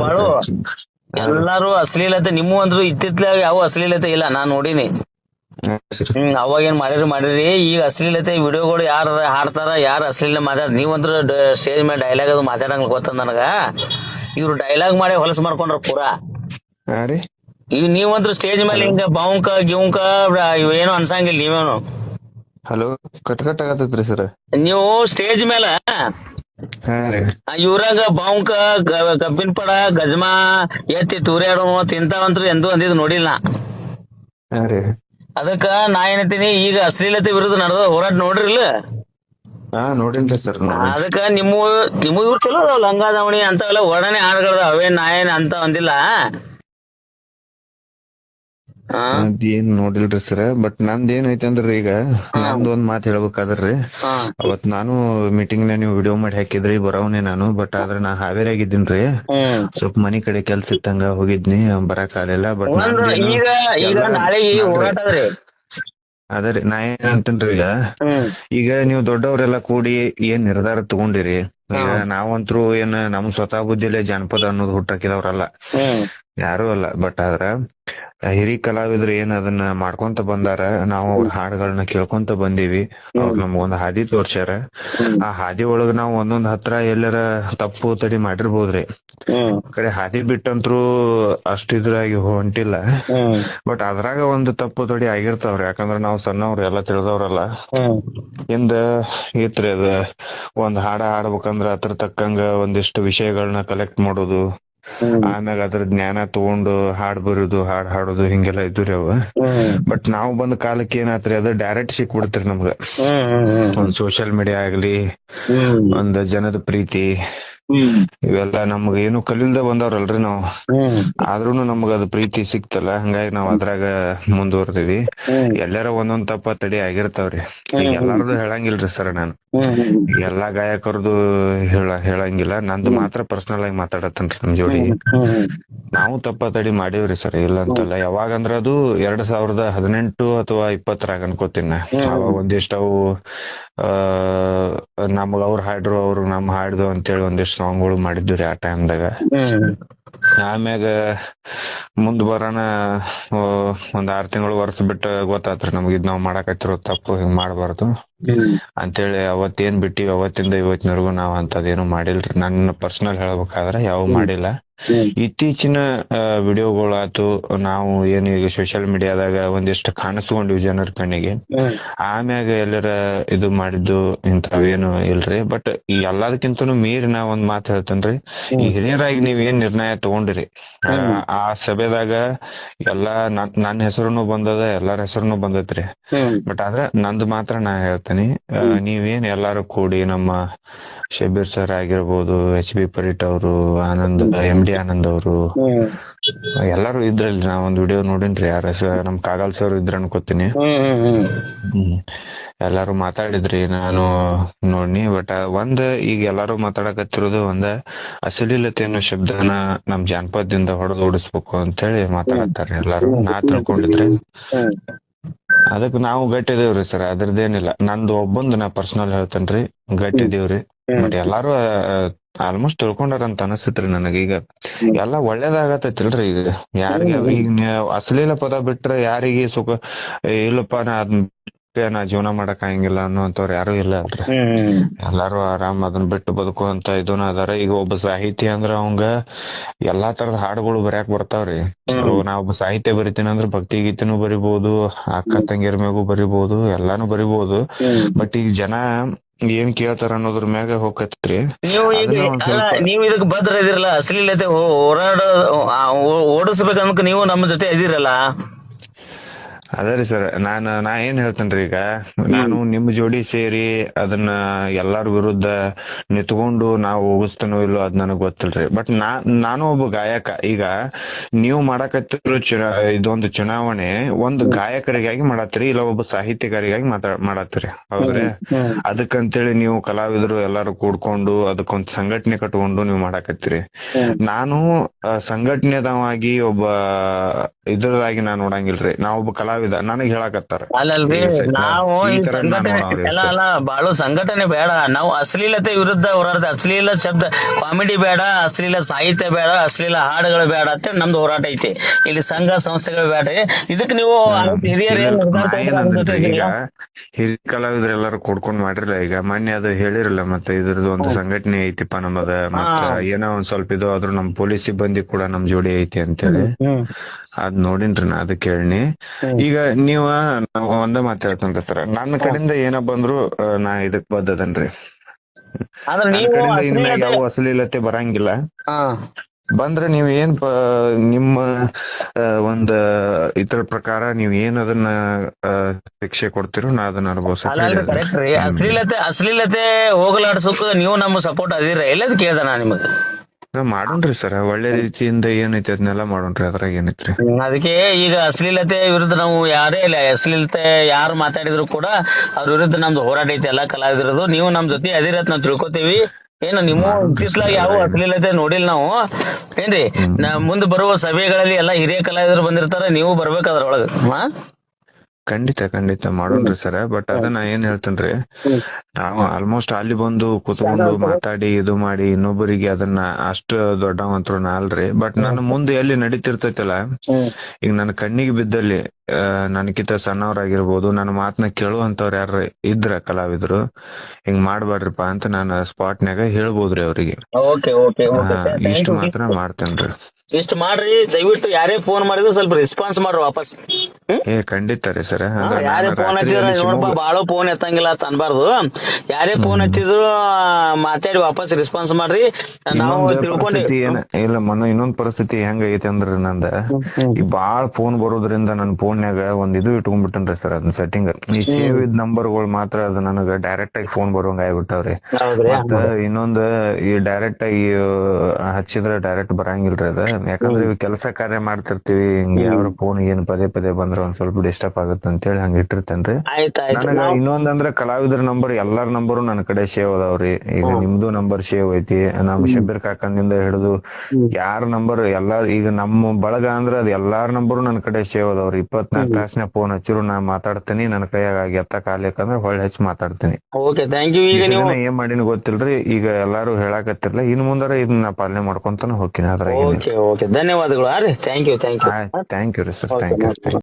ಬಾಳು. ಎಲ್ಲಾರು ಅಶ್ಲೀಲತೆ ನಿಮ್ಮ ಅಂದ್ರು ಇತ್ತಿತ್ಲಾಗ ಯಾವ ಅಶ್ಲೀಲತೆ ಇಲ್ಲ ನಾನ್ ನೋಡಿನಿ. ಹ್ಮ್ ಅವಾಗ ಏನ್ ಮಾಡಿರಿ ಮಾಡಿರಿ. ಈಗ ಅಶ್ಲೀಲತೆ ವಿಡಿಯೋಗಳು ಯಾರ ಹಾಡ್ತಾರ ಯಾರ ಅಶ್ಲೀಲ ಮಾತಾಡ ನೀವಂದ್ರ ಸ್ಟೇಜ್ ಮೇಲೆ ಡೈಲಾಗ್ ಅದು ಮಾತಾಡಂಗ್ ಗೊತ್ತದ ನನಗ? ಇವ್ರು ಡೈಲಾಗ್ ಮಾಡಿ ಹೊಲಸ್ ಮಾಡ್ಕೊಂಡ್ರ ಪೂರಾ. ಈಗ ನೀವ್ ನೀವಂದ್ರ ಸ್ಟೇಜ್ ಮೇಲೆ ಹಿಂಗ ಬಾವುಂಕ ಗಿವಂಕ ಇವೇನು ಅನ್ಸಂಗಿಲ್ಲ ನೀವೇನು. ಹಲೋ ಕಟ್ ಕಟ್ ಆಗತ್ತೈತ್ರಿ ಸರ್. ನೀವು ಸ್ಟೇಜ್ ಮೇಲೆ ಇವ್ರಾಗ ಬಾಂಕ ಕಬ್ಬಿನ ಪಡ ಗಜ್ಮಾ ಎತ್ತಿ ತೂರ್ಯಾಡೋ ತಿಂತಾವಂತ್ರ ಎಂದೂ ಅಂದಿದ್ ನೋಡಿಲ್ಲ. ಅದಕ್ಕ ನಾ ಏನಂತೀನಿ ಈಗ ಅಶ್ಲೀಲತೆ ವಿರುದ್ಧ ನಡೆದ ಹೋರಾಟ ನೋಡ್ರಿಲ್ಲ? ಅದಕ್ಕ ನಿಮ್ಮ ನಿಮ್ಮ ಇವ್ರು ಚಲೋ ಅದಾವ ಲಂಗ ದಾವಣಿ ಅಂತವೆಲ್ಲ ಒಡನೆ ಹಾಡ್ಗಳದ ಅವೇ ನಾ ಏನ್ ಅಂತ ಅಂದಿಲ್ಲ. ಅದೇನ್ ನೋಡಿಲ್ರಿ ಸರ್ ಬಟ್ ನಂದ್ ಏನ್ ಐತಂದ್ರಿ ಈಗ? ನಂದ್ ಒಂದ್ ಮಾತ್ ಹೇಳ್ಬೇಕಾದ್ರಿ. ಅವತ್ ನಾನು ಮೀಟಿಂಗ್ನ ನೀವು ವಿಡಿಯೋ ಮಾಡಿ ಹಾಕಿದ್ರಿ ಬರೋವ್ನೆ ನಾನು. ಬಟ್ ಆದ್ರೆ ನಾ ಹಾವೇರಿ ಆಗಿದ್ದೀನ್ರಿ ಸ್ವಲ್ಪ ಮನಿ ಕಡೆ ಕೆಲ್ಸ ಇತ್ತಂಗ ಹೋಗಿದ್ನಿ ಬರಾಕ್ ಆಗ್ಲಿಲ್ಲ. ಬಟ್ ಅದ್ರಿ ನಾ ಏನ್ ಅಂತೇನ್ರಿ ಈಗ? ಈಗ ನೀವು ದೊಡ್ಡವರೆಲ್ಲ ಕೂಡಿ ಏನ್ ನಿರ್ಧಾರ ತಗೊಂಡಿರಿ. ನಾವಂತ್ರು ಏನ್ ನಮ್ ಸ್ವತಃ ಬುದ್ಧಿಲೇ ಜಾನಪದ ಅನ್ನೋದು ಹುಟ್ಟಾಕಿದವ್ರಲ್ಲ. ಯಾರು ಅಲ್ಲ. ಬಟ್ ಆದ್ರ ಹಿರಿ ಕಲಾವಿದ್ರು ಏನ್ ಅದನ್ನ ಮಾಡ್ಕೊಂತ ಬಂದಾರ ನಾವು ಅವ್ರ ಹಾಡುಗಳನ್ನ ಕೇಳ್ಕೊಂತ ಬಂದೀವಿ. ಅವ್ರ ನಮ್ಗೊಂದ್ ಹಾದಿ ತೋರ್ಸ್ಯಾರ. ಆ ಹಾದಿ ಒಳಗ ನಾವ್ ಒಂದೊಂದ್ ಹತ್ರ ಎಲ್ಲಾರ ತಪ್ಪು ತಡಿ ಮಾಡಿರ್ಬೋದ್ರಿ ಕಡೆ ಕರೆ ಹಾದಿ ಬಿಟ್ಟಂತ್ರು ಅಷ್ಟ್ ಇದ್ರಾಗಿ ಹೊಂಟಿಲ್ಲ. ಬಟ್ ಅದ್ರಾಗ ಒಂದು ತಪ್ಪು ತಡಿ ಆಗಿರ್ತಾವ್ರಿ. ಯಾಕಂದ್ರ ನಾವ್ ಸಣ್ಣವ್ರ ಎಲ್ಲಾ ತಿಳಿದವ್ರಲ್ಲ. ಹಿಂದ ಇತ್ರಿ ಅದ ಒಂದ್ ಹಾಡ ಹಾಡ್ಬೇಕಂದ್ರ ಅದ್ರ ತಕ್ಕಂಗ ಒಂದಿಷ್ಟು ವಿಷಯಗಳನ್ನ ಕಲೆಕ್ಟ್ ಮಾಡೋದು. ಆಮ್ಯಾಗ ಅದ್ರ ಜ್ಞಾನ ತಗೊಂಡು ಹಾಡ್ ಬರೋದು ಹಾಡ್ ಹಾಡೋದು ಹಿಂಗೆಲ್ಲಾ ಇದ್ರಿ ಅವ. ಬಟ್ ನಾವ್ ಬಂದ ಕಾಲಕ್ಕೆ ಏನಾತ್ರಿ ಅದ ಡೈರೆಕ್ಟ್ ಸಿಕ್ಬಿಡ್ತ್ರಿ ನಮ್ಗ. ಒಂದ್ ಸೋಶಿಯಲ್ ಮೀಡಿಯಾ ಆಗ್ಲಿ ಒಂದ್ ಜನದ ಪ್ರೀತಿ ಇವೆಲ್ಲ ನಮ್ಗ ಏನು ಕಲಿಲ್ದ ಬಂದವ್ರಲ್ರಿ ನಾವು. ಆದ್ರೂನು ನಮ್ಗ ಅದ್ ಪ್ರೀತಿ ಸಿಕ್ತಲ್ಲ ಹಂಗಾಗಿ ನಾವ್ ಅದ್ರಾಗ ಮುಂದುವರ್ದಿವಿ. ಎಲ್ಲಾರ ಒಂದೊಂದ್ ತಪ್ಪ ತಡಿ ಆಗಿರ್ತಾವ್ರಿ. ಈಗ ಎಲ್ಲಾರ್ದು ಹೇಳಂಗಿಲ್ರಿ ಸರ್ ನಾನು. ಎಲ್ಲಾ ಗಾಯಕರದು ಹೇಳ ಹೇಳಂಗಿಲ್ಲ. ನಂದು ಮಾತ್ರ ಪರ್ಸನಲ್ ಆಗಿ ಮಾತಾಡತ್ತನ್ರಿ ನಮ್ ಜೋಡಿ. ನಾವು ತಪ್ಪ ತಡಿ ಮಾಡೇವ್ರಿ ಸರ್ ಇಲ್ಲ ಅಂತಲ್ಲ. ಯಾವಾಗಂದ್ರ ಅದು ಎರಡ್ ಸಾವಿರದ ಹದಿನೆಂಟು ಅಥವಾ ಇಪ್ಪತ್ತರಾಗ ಅನ್ಕೋತೀನಿ. ಅವಾಗ ಒಂದಿಷ್ಟು ಅವು ಆ ನಮಗ ಅವ್ರ ಹಾಡ್ರು ಅವ್ರು ನಮ್ ಹಾಡ್ದು ಅಂತೇಳಿ ಒಂದಿಷ್ಟು ಸಾಂಗ್ಗಳು ಮಾಡಿದ್ವಿ ಆ ಟೈಮ್ದಾಗ ಆಮ್ಯಾಗ ಮುಂದ್ ಬರೋಣ ಒಂದ್ ಆರ್ ತಿಂಗಳು ವರ್ಷ ಬಿಟ್ಟ ಗೊತ್ತಾತ್ರಿ ನಮ್ಗ ಇದ್ ನಾವ್ ಮಾಡಾಕತ್ತಿರೋ ತಪ್ಪು ಹಿಂಗ್ ಮಾಡಬಾರ್ದು. ಅಂತ ಅಂತೇಳಿ ಅವತ್ತೇನ್ ಬಿಟ್ಟಿವಿ ಅವತ್ತಿಂದ ಇವತ್ತಿನವರೆಗೂ ನಾವ್ ಅಂತದೇನು ಮಾಡಿಲ್ರಿ. ನನ್ನ ಪರ್ಸನಲ್ ಹೇಳ್ಬೇಕಾದ್ರ ಯಾವ ಮಾಡಿಲ್ಲ. ಇತ್ತೀಚಿನ ವಿಡಿಯೋಗಳಾತು ನಾವು ಏನ್ ಈಗ ಸೋಶಿಯಲ್ ಮೀಡಿಯಾದಾಗ ಒಂದಿಷ್ಟು ಕಾಣಿಸ್ಕೊಂಡಿವಿ ಜನರ ಕಣ್ಣಿಗೆ. ಆಮ್ಯಾಗ ಎಲ್ಲರ ಇದು ಮಾಡಿದ್ದು ಇಂಥವೇನು ಇಲ್ರಿ. ಬಟ್ ಈ ಎಲ್ಲದಕ್ಕಿಂತ ಮೀರಿ ನಾ ಒಂದ್ ಮಾತು ಹೇಳ್ತೇನ್ರಿ. ಈ ಹಿರಿಯರಾಗಿ ನೀವ್ ಏನ್ ನಿರ್ಣಯ ತಗೊಂಡಿರಿ? ಆ, ಸಭೆದಾಗ ಎಲ್ಲಾ ನನ್ನ ಹೆಸರುನು ಬಂದದ ಎಲ್ಲಾರ ಹೆಸರುನು ಬಂದೈತ್ರಿ. ಬಟ್ ಆದ್ರ ನಂದು ಮಾತ್ರ ನಾ ಹೇಳ್ತೀನಿ. ನೀವೇನ್ ಎಲ್ಲಾರು ಕೂಡಿ ನಮ್ಮ ಶಬೀರ್ ಸರ್ ಆಗಿರ್ಬೋದು ಎಚ್ ಬಿ ಪರೀಟ್ ಅವರು ಆನಂದ್ ಎಂ ಡಿ ಆನಂದ್ ಅವರು. ಎಲ್ಲಾರು ಇದ್ರಲ್ಲಿ ನಾ ಒಂದ್ ವಿಡಿಯೋ ನೋಡಿನ್ರಿ ಯಾರ ನಮ್ ಕಾಗಲ್ ಸರ್ ಇದ್ರ ಅನ್ಕೋತೀನಿ. ಎಲ್ಲಾರು ಮಾತಾಡಿದ್ರಿ ನಾನು ನೋಡ್ನಿ ಬಟ್ ಒಂದ್ ಈಗ ಎಲ್ಲಾರು ಮಾತಾಡಕತ್ತಿರೋದು ಒಂದ ಅಶ್ಲೀಲತೆ ಅನ್ನೋ ಶಬ್ದನ ನಮ್ ಜಾನಪದದಿಂದ ಹೊಡೆದು ಓಡಿಸ್ಬೇಕು ಅಂತೇಳಿ ಮಾತಾಡತ್ತಾರ ಎಲ್ಲಾರು. ನಾ ತಿಳ್ಕೊಂಡಿದ್ರೆ. ಅದಕ್ಕೆ ಅದಕ್ ನಾವು ಗಟ್ಟಿದೇವ್ರಿ ಸರ್ ಅದ್ರದ್ದೇನಿಲ್ಲ. ನಂದು ಒಬ್ಬಂದು ನಾ ಪರ್ಸನಲ್ ಹೇಳ್ತೇನ್ರಿ ಗಟ್ಟಿದೇವ್ರಿ. ಬಟ್ ಎಲ್ಲಾರು ಆಲ್ಮೋಸ್ಟ್ ತಿಳ್ಕೊಂಡಾರ ಅಂತ ನನಗ ಈಗ. ಎಲ್ಲಾ ಒಳ್ಳೇದಾಗತ್ತೈತಿಲ್ರಿ ಈಗ. ಯಾರಿಗೆ ಈಗ ಅಶ್ಲೀಲ ಪದ ಬಿಟ್ರ ಯಾರಿಗೆ ಸುಖ ಇಲ್ಲಪ್ಪ ನಾ ಅದ್ನ ಬಿಟ್ಟೆ ನಾ ಜೀವನ ಮಾಡಕ್ ಆಗಂಗಿಲ್ಲ ಅನ್ನೋಂತವ್ರು ಯಾರು ಇಲ್ಲ ಅಲ್ರಿ. ಎಲ್ಲಾರು ಆರಾಮ್ ಅದನ್ನ ಬಿಟ್ಟು ಬದುಕುವಂತ ಇದನ್ನ ಅದಾರ. ಈಗ ಒಬ್ಬ ಸಾಹಿತಿ ಅಂದ್ರ ಅವಂಗ ಎಲ್ಲಾ ತರದ ಹಾಡುಗಳು ಬರ್ಯಾಕ್ ಬರ್ತಾವ್ರಿ. ನಾ ಒಬ್ಬ ಸಾಹಿತ್ಯ ಬರಿತೀನಿ ಅಂದ್ರ ಭಕ್ತಿ ಗೀತೆನೂ ಬರಿಬಹುದು ಅಕ್ಕ ತಂಗಿಯರ ಮ್ಯಾಗು ಬರಿಬಹುದು ಎಲ್ಲಾನು ಬರಿಬಹುದು ಬಟ್ ಈಗ ಜನ ಏನ್ ಕೇಳ್ತಾರ ಅನ್ನೋದ್ರ ಮ್ಯಾಗ ಹೋಗತ್ರಿ ನೀವು ಇದಕ್ ಬದ್ರ ಇದಿರಲ್ಲ ಅಶ್ಲೀಲತೆ ಹೋರಾಡ ಆ, ಓ- ಓಡಿಸ್ಬೇಕಂದ್ರ ನೀವು ನಮ್ಮ ಜೊತೆ ಇದಿರಲ್ಲ. ಅದೇ ರೀ ಸರ್ ನಾನ್ ನಾ ಏನ್ ಹೇಳ್ತೇನ್ರಿ ಈಗ ನಾನು ನಿಮ್ ಜೋಡಿ ಸೇರಿ ಅದನ್ನ ಎಲ್ಲಾರ ವಿರುದ್ಧ ನಿತ್ಕೊಂಡು ನಾವು ಹೋಗಿಸ್ತೇನೋ ಇಲ್ಲೋ ಅದ್ ನನಗ್ ಗೊತ್ತಿಲ್ರಿ. ಬಟ್ ನಾ ನಾನು ಒಬ್ಬ ಗಾಯಕ ಈಗ ನೀವು ಮಾಡಕತ್ತಿರೋ ಚುನಾ ಇದೊಂದು ಚುನಾವಣೆ ಒಂದು ಗಾಯಕರಿಗಾಗಿ ಮಾಡತ್ತೀರಿ ಇಲ್ಲ ಒಬ್ಬ ಸಾಹಿತ್ಯಗಾರಿಗಾಗಿ ಮಾತಾ ಮಾಡತ್ತೀರಿ ಹೌದ್ರಿ? ಅದಕ್ಕಂತೇಳಿ ನೀವು ಕಲಾವಿದರು ಎಲ್ಲಾರು ಕೂಡ್ಕೊಂಡು ಅದಕ್ಕೊಂದ್ ಸಂಘಟನೆ ಕಟ್ಕೊಂಡು ನೀವು ಮಾಡಾಕತ್ತೀರಿ. ನಾನು ಸಂಘಟನೆದವಾಗಿ ಒಬ್ಬ ಇದ್ರದಾಗಿ ನಾನ್ ನೋಡಂಗಿಲ್ರಿ. ನಾ ಒಬ್ಬ ಕಲಾವಿದ ಕಲಾವಿದ ನನಗ್ ಹೇಳಾಕತ್ತಾರ. ಅಲ್ಲಲ್ರಿ ನಾವು ಈ ಸಂಘಟನೆ ಅಲ್ಲ ಅಲ್ಲ ಬಾಳು ಸಂಘಟನೆ ಬೇಡ. ನಾವು ಅಶ್ಲೀಲತೆ ವಿರುದ್ಧ ಹೋರಾಟ ಅಶ್ಲೀಲ ಶಬ್ದ ಕಾಮಿಡಿ ಬೇಡ ಅಶ್ಲೀಲ ಸಾಹಿತ್ಯ ಬೇಡ ಅಶ್ಲೀಲ ಹಾಡುಗಳು ಬೇಡ ಅಂತ ನಮ್ದು ಹೋರಾಟ ಐತಿ. ಇಲ್ಲಿ ಸಂಘ ಸಂಸ್ಥೆಗಳು ಬೇಡ ಇದಕ್ ನೀವು? ಹಿರಿಯ ಕಲಾವಿದ್ರೆಲ್ಲಾರು ಕೊಡ್ಕೊಂಡ್ ಮಾಡಿರಲ್ಲ ಈಗ ಮೊನ್ನೆ ಅದು ಹೇಳಿರಲ್ಲ ಮತ್ತೆ ಇದ್ರದ್ದು ಒಂದು ಸಂಘಟನೆ ಐತಿಪ್ಪ ನಮ್ಮದ. ಮತ್ತ ಏನೋ ಒಂದ್ ಸ್ವಲ್ಪ ಇದು ಆದ್ರೂ ನಮ್ ಪೊಲೀಸ್ ಸಿಬ್ಬಂದಿ ಕೂಡ ನಮ್ ಜೋಡಿ ಐತಿ ಅಂತೇಳಿ. ಅದ್ ನೋಡಿನ್ರಿ ನಾ ಅದಕ್ಕೆ ಕೇಳಿನಿ. ಈಗ ನೀವ ನಾವ್ ಒಂದ ಮಾತ್ ಹೇಳ್ತೇನ್ರಿ ಸರ್ ನನ್ನ ಕಡೆಯಿಂದ ಏನ ಬಂದ್ರು ನಾ ಇದಕ್ ಬದ್ದದನ್ರಿ. ಕಡೆಯಿಂದ ಇನ್ಮ್ಯಾಗ ಯಾವ ಅಶ್ಲೀಲತೆ ಬರಂಗಿಲ್ಲ. ಹಾ. ಬಂದ್ರೆ ನೀವ್ ಏನ್ ನಿಮ್ಮ ಒಂದ್ ಇತರ ಪ್ರಕಾರ ನೀವ್ ಏನ್ ಅದನ್ನ ಶಿಕ್ಷೆ ಕೊಡ್ತಿರೋ ನಾ ಅದನ್ನ ಅನುಭವಿಸ್ತೀನಿ ಅಶ್ಲೀಲತೆ ಅಶ್ಲೀಲತೆ ಹೋಗಲಾಡ್ಸೋಕ್ ನೀವು ನಮ್ಮ ಸಪೋರ್ಟ್ ಅದಿರ. ಎಲ್ಲದ್ ಕೇಳ್ದ ನಾ ನಿಮಗ. ಮಾಡೋಣ್ರಿ ಸರ್. ಒಳ್ಳೆ ರೀತಿಯಿಂದ ಏನೈತಿ ಅದನ್ನೆಲ್ಲ ಮಾಡೋಣ್ರಿ ಅದ್ರಾಗ ಏನೈತ್ರಿ? ಅದಕ್ಕೆ ಈಗ ಅಶ್ಲೀಲತೆ ವಿರುದ್ಧ ನಾವು ಯಾರೇ ಇಲ್ಲ ಅಶ್ಲೀಲತೆ ಯಾರು ಮಾತಾಡಿದ್ರು ಕೂಡ ಅವ್ರ ವಿರುದ್ಧ ನಮ್ದು ಹೋರಾಟ ಐತಿ ಎಲ್ಲಾ ಕಲಾವಿದರದು ನೀವು ನಮ್ ಜೊತೆ ಅದಿರತ್ ನಾವ್ ತಿಳ್ಕೊತೀವಿ. ಏನು ನಿಮ್ಮ ಇತ್ತಿಸ್ಲಾಗ ಯಾವ ಅಶ್ಲೀಲತೆ ನೋಡಿಲ್ಲ ನಾವು. ಏನ್ರಿ ಮುಂದ್ ಮುಂದೆ ಬರುವ ಸಭೆಗಳಲ್ಲಿ ಎಲ್ಲಾ ಹಿರಿಯ ಕಲಾವಿದರು ಬಂದಿರ್ತಾರ ನೀವು ಬರ್ಬೇಕು ಅದ್ರೊಳಗ ಹಾ? ಖಂಡಿತ ಖಂಡಿತ ಮಾಡೋಣ್ರಿ ಸರ್. ಬಟ್ ಅದನ್ನ ಏನ್ ಹೇಳ್ತೇನ್ರಿ ನಾವು ಆಲ್ಮೋಸ್ಟ್ ಅಲ್ಲಿ ಬಂದು ಕುತ್ಕೊಂಡು ಮಾತಾಡಿ ಇದು ಮಾಡಿ ಇನ್ನೊಬ್ಬರಿಗೆ ಅದನ್ನ ಅಷ್ಟ ದೊಡ್ಡವಂತ್ರು ನಾ ಅಲ್ರಿ. ಬಟ್ ನನ್ ಮುಂದೆ ಎಲ್ಲಿ ನಡೀತಿರ್ತೈತಲ್ಲ ಈಗ ನನ್ನ ಕಣ್ಣಿಗೆ ಬಿದ್ದಲ್ಲಿ ಆ, ನನ್ಕಿಂತ ಸಣ್ಣವರಾಗಿರ್ಬೋದು ನನ್ನ ಮಾತನ್ನ ಕೇಳುವಂತವ್ರು ಯಾರು ಇದ್ರ ಕಲಾವಿದ್ರು ಹಿಂಗ್ ಮಾಡ್ಬೇಡ್ರಿಪ್ಪ ಅಂತ ನಾನು ಸ್ಪಾಟ್ನ್ಯಾಗ ಹೇಳ್ಬೋದ್ರಿ ಅವ್ರಿಗೆ. ಇಷ್ಟು ಮಾತ್ರ ಮಾಡ್ತೇನ್ರಿ. ಇಷ್ಟ ಮಾಡ್ರಿ ದಯವಿಟ್ಟು ಯಾರೇ ಫೋನ್ ಮಾಡಿದ್ರು ಸ್ವಲ್ಪ ರೆಸ್ಪಾನ್ಸ್ ಮಾಡ್ರಿ ವಾಪಸ್. ಏ ಖಂಡಿತ ರೀ ಸರ್. ಯಾರೇ ಫೋನ್ ಹಚ್ಚಿದ್ರು ಬಾಳ ಫೋನ್ ಎತ್ತಂಗಿಲ್ಲ ಅಂತ ಅನ್ಬಾರ್ದು. ಯಾರೇ ಫೋನ್ ಹಚ್ಚಿದ್ರು ಮಾತಾಡಿ ವಾಪಸ್ ರೆಸ್ಪಾನ್ಸ್ ಮಾಡ್ರಿ. ನಾವು ತಿಳ್ಕೊಂಡಿ ಇಲ್ಲ ಮನ ಇನ್ನೊಂದ್ ಪರಿಸ್ಥಿತಿ ಹೆಂಗೈತಿ ಐತಿ ಅಂದ್ರ ನಂದ. ಈ ಬಾಳ್ ಫೋನ್ ಬರೋದ್ರಿಂದ ನನ್ ಫೋನ್ಯಾಗ ಒಂದ್ ಇದು ಇಟ್ಕೊಂಡ್ಬಿಟ್ಟನ್ರಿ ಸರ್ ಅದನ್ನ ಸೆಟ್ಟಿಂಗ್ ಈ ಸೇವ್ ಇದ್ ನಂಬರ್ಗಳು ಮಾತ್ರ ಅದು ನನಗ ಡೈರೆಕ್ಟ್ ಆಗಿ ಫೋನ್ ಬರೋಂಗ ಆಗ್ಬಿಟ್ಟಾವ್ರಿ. ಮತ್ತ ಇನ್ನೊಂದ್ ಈ ಡೈರೆಕ್ಟ್ ಆಗಿ ಹಚ್ಚಿದ್ರ ಡೈರೆಕ್ಟ್ ಬರಂಗಿಲ್ರಿ ಅದ. ಯಾಕಂದ್ರೆ ಇವ್ ಕೆಲಸ ಕಾರ್ಯ ಮಾಡ್ತಿರ್ತೀವಿ ಹಿಂಗ ಯಾವ ಫೋನ್ ಏನ್ ಪದೇ ಪದೇ ಬಂದ್ರ ಒಂದ್ ಸ್ವಲ್ಪ ಡಿಸ್ಟರ್ಬ್ ಆಗುತ್ತೆ ಅಂತೇಳಿ ಹಂಗ ಇಟ್ಟಿರ್ತೇನ್ರಿ. ನನಗ ಇನ್ನೊಂದ್ ಅಂದ್ರ ಕಲಾವಿದರ ನಂಬರ್ ಎಲ್ಲಾರ ನಂಬರು ನನ್ನ ಕಡೆ ಸೇವ್ ಅದಾವ್ರಿ. ಈಗ ನಿಮ್ದು ನಂಬರ್ ಸೇವ್ ಐತಿ ನಮ್ ಶಬೀರ್ ಕಾಕಂದಿಂದ ಹಿಡಿದು ಯಾರ ನಂಬರ್ ಎಲ್ಲಾರ ಈಗ ನಮ್ಮ ಬಳಗ ಅಂದ್ರ ಅದ್ ಎಲ್ಲಾರ ನಂಬರು ನನ್ನ ಕಡೆ ಸೇವ್ ಅದಾವ್ರಿ. ಇಪ್ಪತ್ನಾಲ್ಕು ತಾಸ್ನ್ಯಾಗ ಫೋನ್ ಹಚ್ಚಿರು ನಾ ಮಾತಾಡ್ತೀನಿ ನನ್ನ ಕೈಯಾಗ ಎತ್ತ ಕಾಲಿಕಂದ್ರ ಹೊಳ್ಳಿ ಹಚ್ಚಿ ಮಾತಾಡ್ತೀನಿ. ಓಕೆ ಥ್ಯಾಂಕ್ ಯು ಈಗ ನೀವು ಏನ್ ಮಾಡಿನ ಗೊತ್ತಿಲ್ರಿ ಈಗ ಎಲ್ಲಾರು ಹೇಳಾಕತ್ತಿರ್ಲ ಇನ್ ಮುಂದಾರ ಇದನ್ನ ಪಾಲನೆ ಮಾಡ್ಕೊಂತಾನ ಹೋಗ್ತೀನಿ ಅದ್ರಾಗ ಓಕೆ ಓಕೆ. ಧನ್ಯವಾದಗಳು. ರೀ thank you thank you thank you ರೀ ಸರ್ ಥ್ಯಾಂಕ್ ಯು